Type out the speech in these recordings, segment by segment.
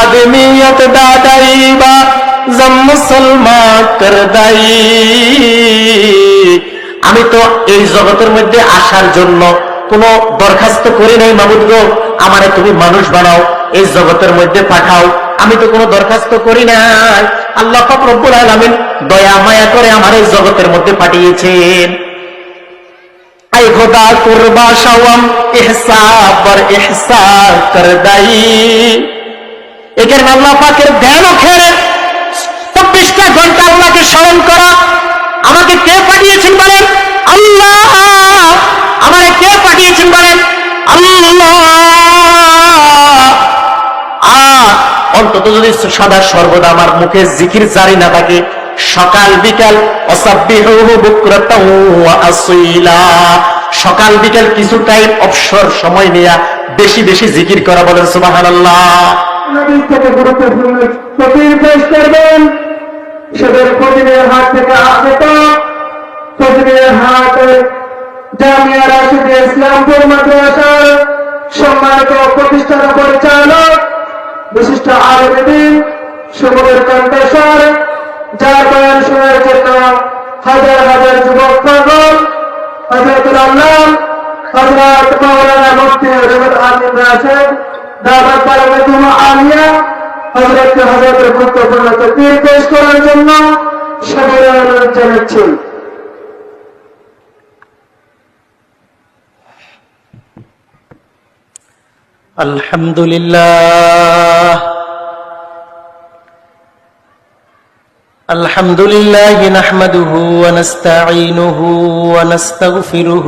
آدمیت زم আমি তো এই জগতের মধ্যে আসার জন্য কোনো দরখাস্ত করি নাই মামুদ গো। আমারে তুমি মানুষ বানাও, এই জগতের মধ্যে পাঠাও। আমি তো কোনো দরখাস্ত করি নাই। আল্লাহ রব্বুল আলমিন দয়া, মায়া করে আমার এই জগতের মধ্যে পাঠিয়েছেন। আই খোদা, কুরবা সাওয়াম পর ইহসা করদাই। দাই এখানে আল্লাহ পাকের ধ্যান খেয়ে চব্বিশটা ঘণ্টা আল্লাহকে স্মরণ করা। আমাকে কে পাঠিয়েছেন বলেন? আল্লাহ! আমাকে কে পাঠিয়েছেন বলেন? আল্লাহ! অন্তত যদি সদা সর্বদা আমার মুখে জিকির জারি না থাকে, সকাল বিকাল সকাল বিকাল কিছু টাইম অবসর সময় নিয়ে বেশি বেশি জিকির করা বলেন, সুবহানাল্লাহ। নবী থেকে গুরুত্বপূর্ণ ফকির পেশ করবেন। সেদের ফকিরের হাত থেকে আগত ফকিরের হাত জামিয়া রাশিদ ইসলামপুর মাদ্রাসার সম্মানিত প্রতিষ্ঠাতা পরিচালক, বিশিষ্ট আলমদিন সুমনের কণ্ঠস্বর, যার বয়ান শোনার জন্য হাজার হাজার যুবক পাগল হজরতুল আল্লাহ হজরত মাওলানা মুফতি হজরত আমিন রাশেদ দাওয়াত বারাকাতুহ আলিয়া হজরতকে হজরতের গুরুত্বপূর্ণ তকবীর পেশ করার জন্য সবাই অনুরোধ জানাচ্ছি الحمد لله الحمد لله نحمده ونستعينه ونستغفره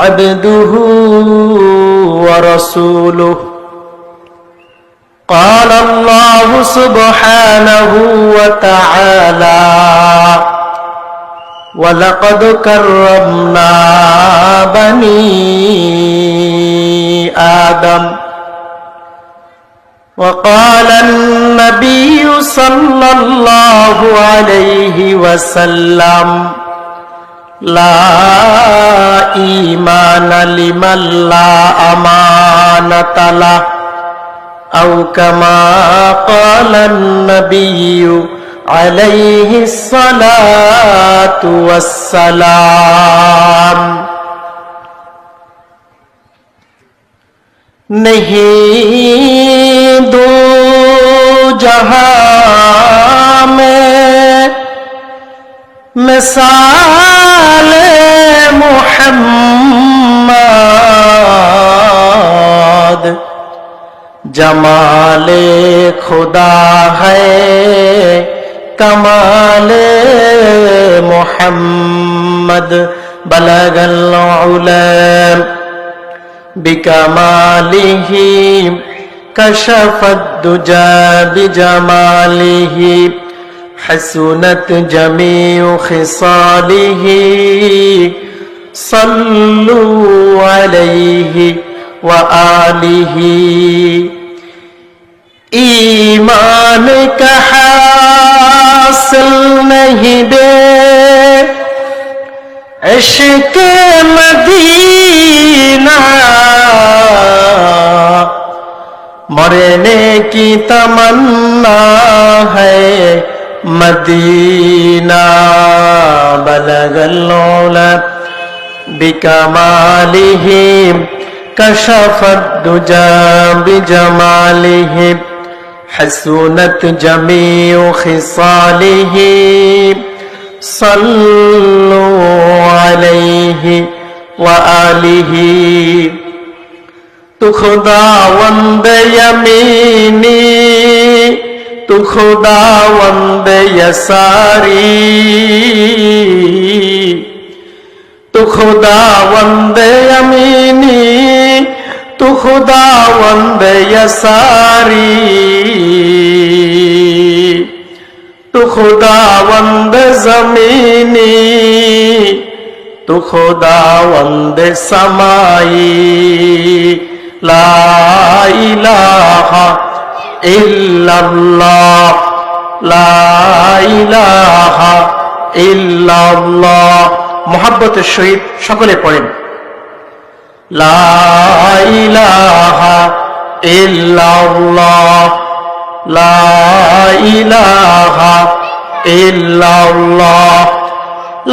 عبده ورسوله. قال الله سبحانه وتعالى ولقد كرمنا بني آدم وقال النبي صلى الله عليه وسلم لا ایمان لمن لا امانت لا او کما قال النبی علیہ الصلاة والسلام. نہیں دو جہاں میں مثال محمد جمال خدا ہے کمال محمد بلغ العلم بکماله کشف الدجا بجماله حسنت جميع خصاله. صلوا عليه وآله. ایمان کا حاصل نہیں دے عشق مدینہ. مرنے کی تمنا ہے. مدينة بلغ العلا بكماله كشف الدجى بجماله حسنت جميع خصاله صلوا عليه وآله تخضع وند يميني تو خداوند یساری تو خداوند یمینی تو خداوند یساری تو خداوند زمینی تو خداوند سمائی لا الہ মহাব্বতের সহিত সকলে পড়েন। লা ইলাহা লা ইলাহা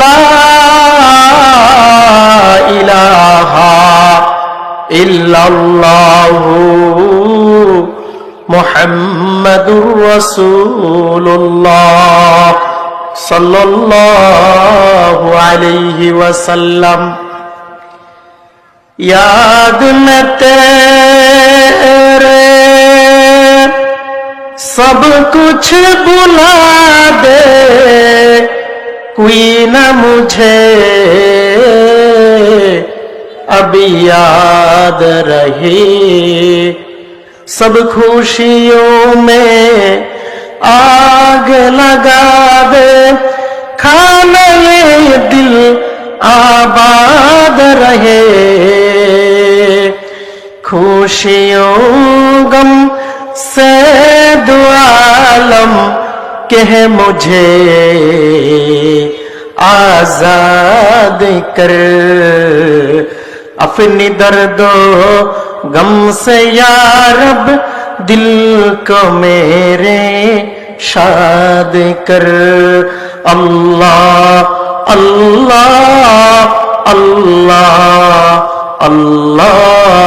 লা ইলাহা محمد رسول الله صلى الله عليه وسلم याद न तेरे सब कुछ बुला दे कोई न मुझे अब याद रही सब खुशियों में आग लगा दे, खाने ये दिल आबाद रहे। खुशियों गम से दुआलम कह मुझे, आज़ाद कर। अपनी दर्दो गम से यारब दिल को मेरे शाद कर अल्लाह अल्लाह अल्लाह अल्लाह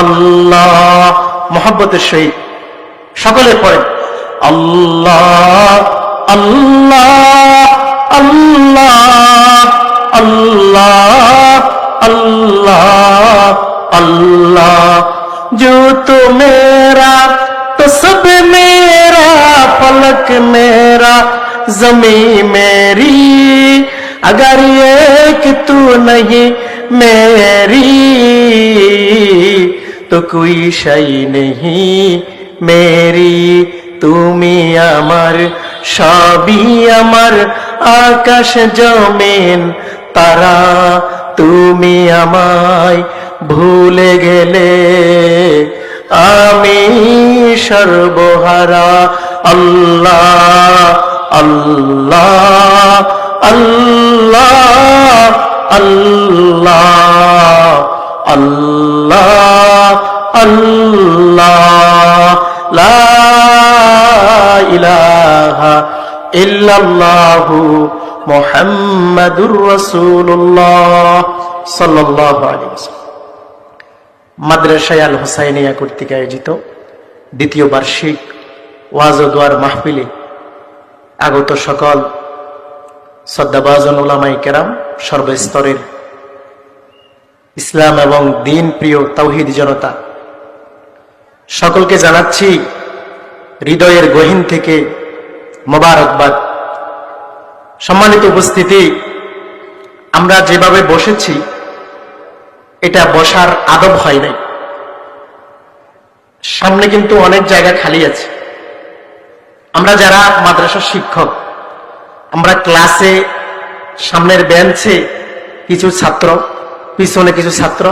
আল্লাহ মোহাব্বতের সহিত সকলে পড়েন আল্লাহ আল্লাহ আল্লাহ আল্লাহ अल्लाह अल्लाह। जो तो मेरा तो सब मेरा पलक मेरा जमी मेरी। अगर एक तू नहीं, मेरी। तो कोई शई नहीं, मेरी। तुम्हें अमर, शाबी अमर, आकाश ज़मीन তারা তুমি আমায় ভুলে গেলে আমি সর্বহারা। আল্লাহ আল্লাহ আল্লাহ আল্লাহ আল্লাহ আল্লাহ। ইলাহা ইল্লাল্লাহু মুহাম্মাদুর সাল্লাল্লাহু মাদ্রাসায় আল হোসাইনিয়া কর্তৃক আয়োজিত দ্বিতীয় বার্ষিক ওয়াজ ও দোয়ার মাহফিলে আগত সকল শ্রদ্ধাবাজন ওলামাই কেরাম সর্বস্তরের ইসলাম এবং দিন প্রিয় তৌহিদ জনতা, সকলকে জানাচ্ছি হৃদয়ের গহীন থেকে মোবারকবাদ সম্মানিত উপস্থিতি, আমরা যেভাবে বসেছি, এটা বসার আদব হয় নাই। সামনে কিন্তু অনেক জায়গা খালি আছে। আমরা যারা মাদ্রাসার শিক্ষক, আমরা ক্লাসে সামনের বেঞ্চে কিছু ছাত্র, পিছনে কিছু ছাত্র,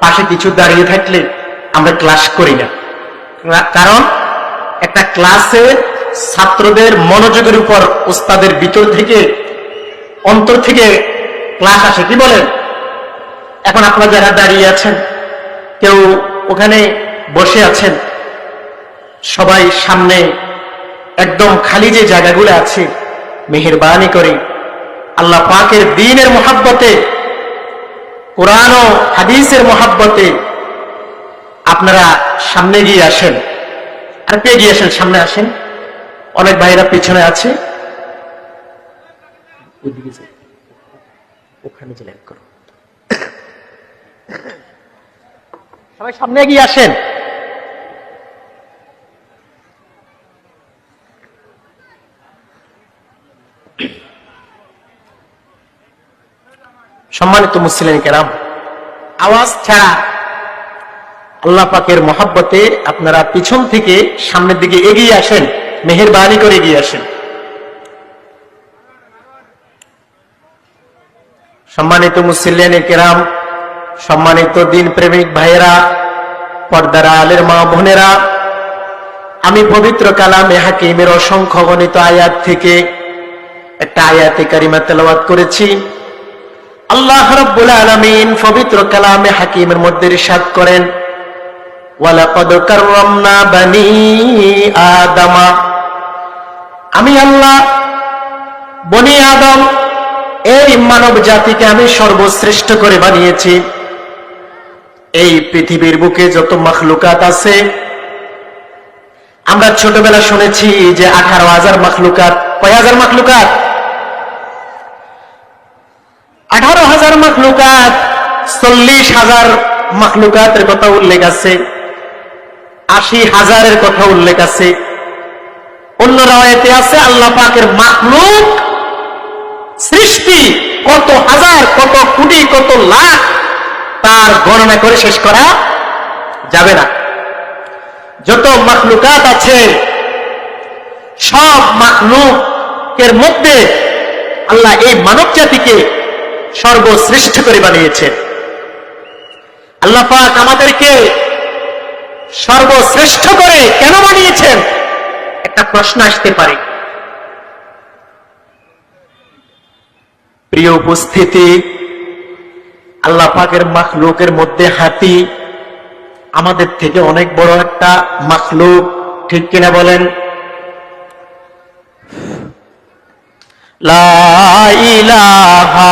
পাশে কিছু দাঁড়িয়ে থাকলে আমরা ক্লাস করি না। কারণ একটা ক্লাসে ছাত্রদের মনোযোগের উপর ওস্তাদের ভিতর থেকে, অন্তর থেকে ক্লাস আসে। কি বলেন? এখন আপনারা যারা দাঁড়িয়ে আছেন, কেউ ওখানে বসে আছেন, সবাই সামনে একদম খালি যে জায়গাগুলো আছে, মেহেরবানি করে আল্লাহ পাকের দিনের মোহাব্বতে, কোরআন ও হাদিসের মোহাব্বতে আপনারা সামনে গিয়ে আসেন। আর পেয়ে গিয়ে আসেন, সামনে আসেন। অনেক ভাইরা পিছনে আছে। ওখানে যে লাইভ করো। সবাই সামনে এগিয়ে আসেন। সম্মানিত মুসলিম কেরাম, আওয়াজ ছাড়া আল্লাহ পাকের মহাব্বতে আপনারা পিছন থেকে সামনের দিকে এগিয়ে আসেন। মেহেরবানি করে এগিয়ে আসেন। সম্মানিত মুসলিয়ান কেরাম, সম্মানিত দিন প্রেমিক ভাইয়েরা, পর্দারা আলের মা বোনেরা, আমি পবিত্র কালামে হাকিমের অসংখ্য গণিত আয়াত থেকে একটা আয়াতে কারিমা তেলাওয়াত করেছি। আল্লাহ রব্বুল আলামিন পবিত্র কালামে হাকিমের মধ্যে রিসাদ করেন, ওয়ালাকাদ কাররামনা বানি আদামা। আমি আল্লাহ, বনি আদম, এই মানব জাতিকে আমি সর্বশ্রেষ্ঠ করে বানিয়েছি। এই পৃথিবীর বুকে যত মখলুকাত আছে, আমরা ছোটবেলা শুনেছি যে আঠারো হাজার মখলুকাত, কয় হাজার মখলুকাত? আঠারো হাজার মখলুকাত, চল্লিশ হাজার মখলুকাতের কথা উল্লেখ আছে, আশি হাজারের কথা উল্লেখ আছে। অন্য রায়তে আছে, আল্লাহ পাকের মাখলুক সৃষ্টি, কত হাজার, কত কোটি, কত লাখ তার গণনা করে শেষ করা যাবে না। যত মাখলুকাত আছে, সব মাখলুকের মধ্যে আল্লাহ এই মানব জাতিকে সর্বশ্রেষ্ঠ করে বানিয়েছেন আল্লাহ পাক আমাদেরকে সর্বশ্রেষ্ঠ করে কেন বানিয়েছেন? একটা প্রশ্ন আসতে পারে। প্রিয় উপস্থিতি, আল্লাহ পাকের মাখলুকের মধ্যে হাতি আমাদের থেকে অনেক বড় একটা মাখলুক, ঠিক কিনা বলেন? লা ইলাহা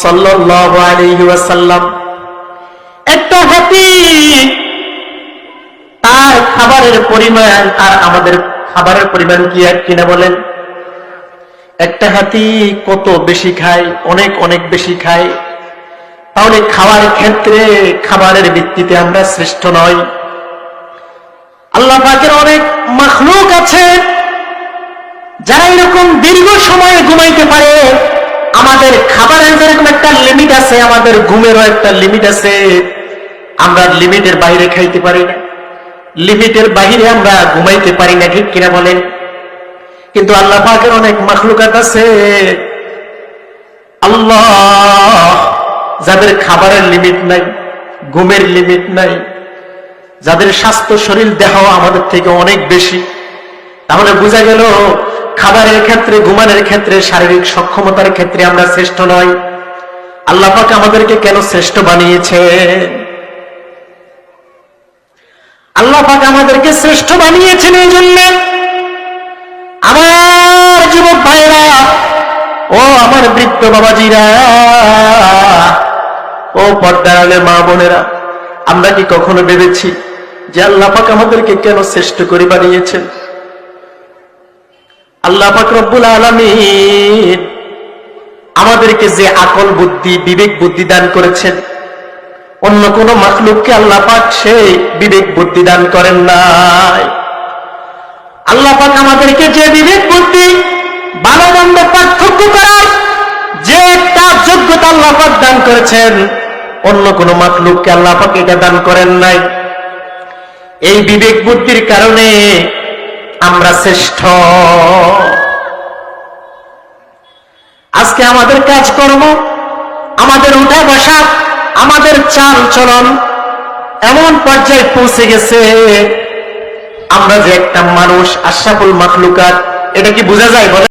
সাল্লাল্লাহু আলাইহি ওয়াসাল্লাম। একটা খাবারের পরিমাণ আমাদের খাবারের কি কিনা বলেন? একটা হাতি কত বেশি খায়, অনেক অনেক বেশি খায় তাহলে খাওয়ার ক্ষেত্রে খাবারের ভিত্তিতে আমরা শ্রেষ্ঠ নয় আল্লাহ পাকের অনেক মাখলুক আছে। যারা এরকম দীর্ঘ সময় ঘুমাইতে পারে, আমাদের খাবারের যেরকম একটা লিমিট আছে, আমাদের ঘুমেরও একটা লিমিট আছে, আমরা লিমিটের বাইরে খাইতে পারি না। লিমিটের বাইরে আমরা ঘুমাইতে পারি না, ঠিক কিনা বলেন? কিন্তু আল্লাহ পাকের অনেক মাখলুকাত আছে। আল্লাহ যাদের খাবারের লিমিট নাই, ঘুমের লিমিট নাই, যাদের স্বাস্থ্য, শরীর, দেহ আমাদের থেকে অনেক বেশি, তাহলে বোঝা গেল খাবারের ক্ষেত্রে, ঘুমানোর ক্ষেত্রে, শারীরিক সক্ষমতার ক্ষেত্রে আমরা শ্রেষ্ঠ নয় আল্লাহ পাক আমাদেরকে কেন শ্রেষ্ঠ বানিয়েছে আল্লাহ পাক আমাদেরকে শ্রেষ্ঠ বানিয়েছেন এই জন্য। আমার যুবক ভাইরা ও আমার বৃত্ত বাবাজিরা ও পর্দারালের মা বোনেরা। আমরা কি কখনো ভেবেছি যে আল্লাহ পাক আমাদেরকে কেন শ্রেষ্ঠ করে বানিয়েছেন? আল্লাহ পাক রব্বুল আলমিন আমাদেরকে যে আকল বুদ্ধি, বিবেক বুদ্ধি দান করেছেন, অন্য কোন মাখলুককে আল্লাহ পাক সেই বিবেক বুদ্ধি দান করেন নাই। আল্লাহ পাক আমাদেরকে যে বিবেক বুদ্ধি ভালো মন্দ পার্থক্য করার যে একটা যোগ্যতা আল্লাহ পাক দান করেছেন অন্য কোন মাখলুককে আল্লাহ পাক এটা দান করেন নাই। এই বিবেক বুদ্ধির কারণে আমরা শ্রেষ্ঠ। আজকে আমাদের কাজকর্ম, আমাদের উঠা বসা, আমাদের চাল চলন এমন পর্যায়ে পৌঁছে গেছে। আমরা যে একটা মানুষ আশাফুল মাখলুকাত, এটা কি বোঝা যায়